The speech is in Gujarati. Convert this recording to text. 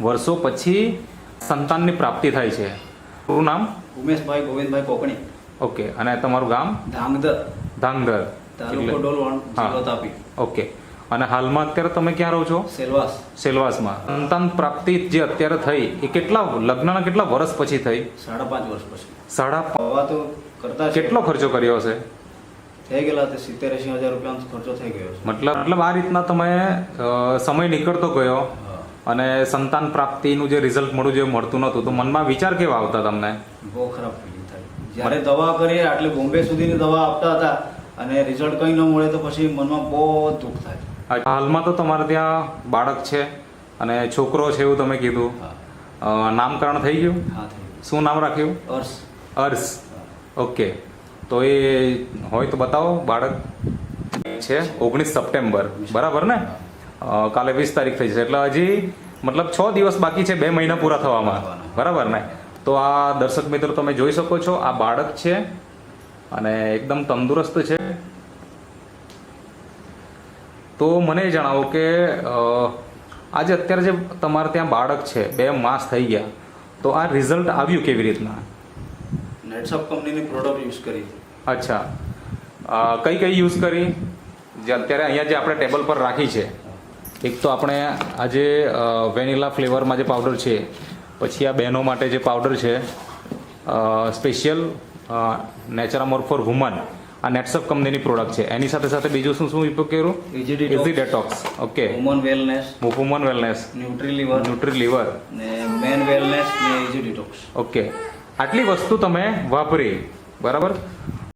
વર્ષો પછી સંતાનની પ્રાપ્તિ થાય છે. પૂરું નામ? ઉમેશભાઈ ગોવિંદભાઈ કોકણી. ઓકે અને તમારું ગામ? ધાંગધર. ધાંગધર. તાલુકો ડોલવણ જિલ્લો તાપી. ઓકે. અને હાલમાં અત્યારે તમે ક્યાં રહો છો? સેલવાસ. સેલવાસમાં. સંતાન પ્રાપ્તિ જે અત્યારે થઈ એ કેટલા લગ્નના કેટલા વર્ષ પછી થઈ? સાડા પાંચ વર્ષ પછી. સાડા પા- તો કરતા. કેટલો ખર્ચો કર્યો હશે? થઈ ગયેલા તે સિત્તેર એસી હજાર રૂપિયાનો ખર્ચો થઈ ગયો છે. મતલબ મતલબ આ રીતના તમે સમય નીકળતો ગયો. અને સંતાન પ્રાપ્તિનું જે રિઝલ્ટ મળ્યું જે મળતું નહોતું તો મનમાં વિચાર કેવા આવતા તમને? બહુ ખરાબ ફિલિંગ થાય. જ્યારે દવા કરીએ આટલે બોમ્બે સુધીની દવા આપતા હતા અને રિઝલ્ટ કંઈ ન મળે તો પછી મનમાં બહુ દુઃખ થાય. હાલમાં તો તમારે ત્યાં બાળક છે અને છોકરો છે એવું તમે કીધું. નામકરણ થઈ ગયું? શું નામ રાખ્યું? અર્શ અર્શ ઓકે. તો એ હોય તો બતાવો બાળક છે ઓગણીસ સપ્ટેમ્બર. બરાબર ને? કાલે વીસ તારીખ થઈ જશે. એટલે હજી મતલબ છ દિવસ બાકી છે બે મહિના પૂરા થવામાં. બરાબર ને? તો આ દર્શક મિત્રો તમે જોઈ શકો છો આ બાળક છે અને એકદમ તંદુરસ્ત છે. તો મને જણાવો કે આજે અત્યારે જે તમારે ત્યાં બાળક છે બે માસ થઈ ગયા તો આ રિઝલ્ટ આવ્યું કેવી રીતના? નેટસપ કંપનીની પ્રોડક્ટ યુઝ કરી. અચ્છા. કઈ કઈ યુઝ કરી? જે અત્યારે અહીંયા જે આપણે ટેબલ પર રાખી છે. એક તો આપણે આજે વેનીલા ફ્લેવરમાં જે પાવડર છે પછી આ બહેનો માટે જે પાવડર છે સ્પેશિયલ નેચરામોર ફોર વુમન આ નેટસપ કંપનીની પ્રોડક્ટ છે. એની સાથે સાથે બીજું શું શું ઉપયોગ કર્યું? Easy detox okay woman wellness woman wellness nutri liver nutri liver ને મેન વેલનેસ ને ઇઝી ડેટોક્સ ઓકે આટલી વસ્તુ તમે વાપરી. બરાબર?